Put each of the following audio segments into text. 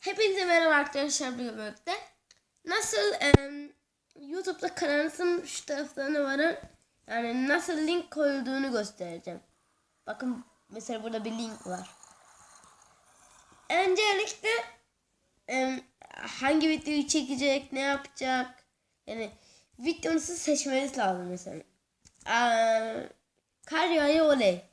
Hepinize merhaba arkadaşlar bugün birlikte. Nasıl em, YouTube'da kanalımın şu taraflarına varın yani nasıl link koyulduğunu göstereceğim. Bakın mesela burada bir link var. Öncelikle em, hangi videoyu çekecek, ne yapacak yani videonuzu seçmeniz lazım mesela. Aa, kar yağıyor oley.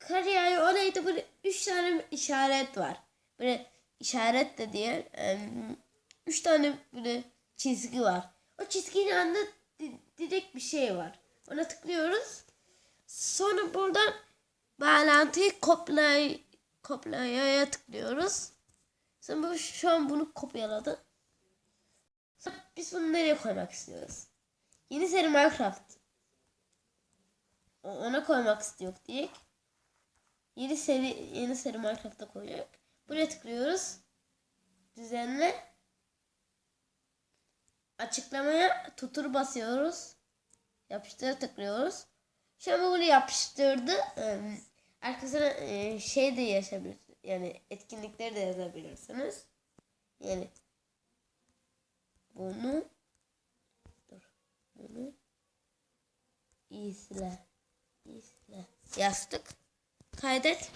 Kar yağıyor oraya da böyle üç tane işaret var. Böyle işaret de diye üç tane böyle çizgi var. O çizginin yanında di- direkt bir şey var. Ona tıklıyoruz. Sonra buradan bağlantıyı kopyalay kopyalaya'ya tıklıyoruz. Sonra şu an bunu kopyaladı. Sonra biz bunu nereye koymak istiyoruz? Yeni seri Minecraft. Ona koymak istiyor diye. Yeni seri yeni seri Minecraft'a koyacak. Buraya tıklıyoruz. Düzenle. Açıklamaya tutur basıyoruz. Yapıştır tıklıyoruz. Şu an bunu yapıştırdı. Arkasına e, şey de yazabilirsiniz. Yani etkinlikleri de yazabilirsiniz. Yani bunu dur. Bunu izle. İzle. Yazdık. Kaydet.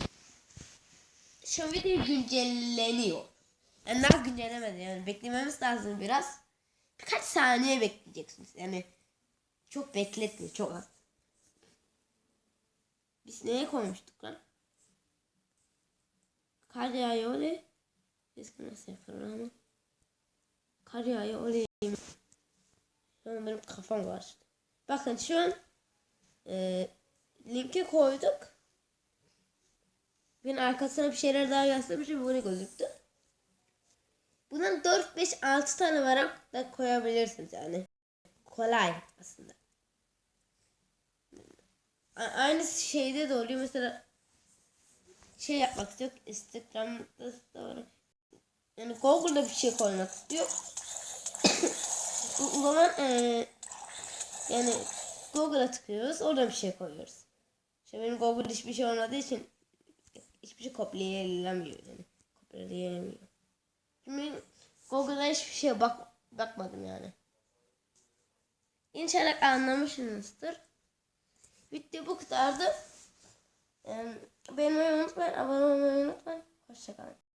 Şu video güncelleniyor. Yani daha güncellemedi yani beklememiz lazım biraz. Birkaç saniye bekleyeceksiniz. Yani çok bekletmiyor çok az. Biz neye koymuştuk lan? Kar yağıyor öyle. Eski nasıl yapılır ama. Kar yağıyor öyle. Şu an benim kafam karıştı. Bakın şu an e, linki koyduk. Ben arkasına bir şeyler daha yazmışım böyle gözüktü. Bundan 4, 5, 6 tane varak da koyabilirsiniz yani. Kolay aslında. Aynı şeyde de oluyor mesela şey yapmak istiyor Instagram'da da var. Yani Google'da bir şey koymak istiyor. o zaman eee yani Google'a tıklıyoruz orada bir şey koyuyoruz. İşte benim Google hiçbir şey olmadığı için hiçbir şey kopyalayamıyor yani. Kopyalayamıyor. Şimdi Google'a hiçbir şeye bak bakmadım yani. İnşallah anlamışsınızdır. Video bu kadardı. Beğenmeyi unutmayın, abone olmayı unutmayın. Hoşçakalın.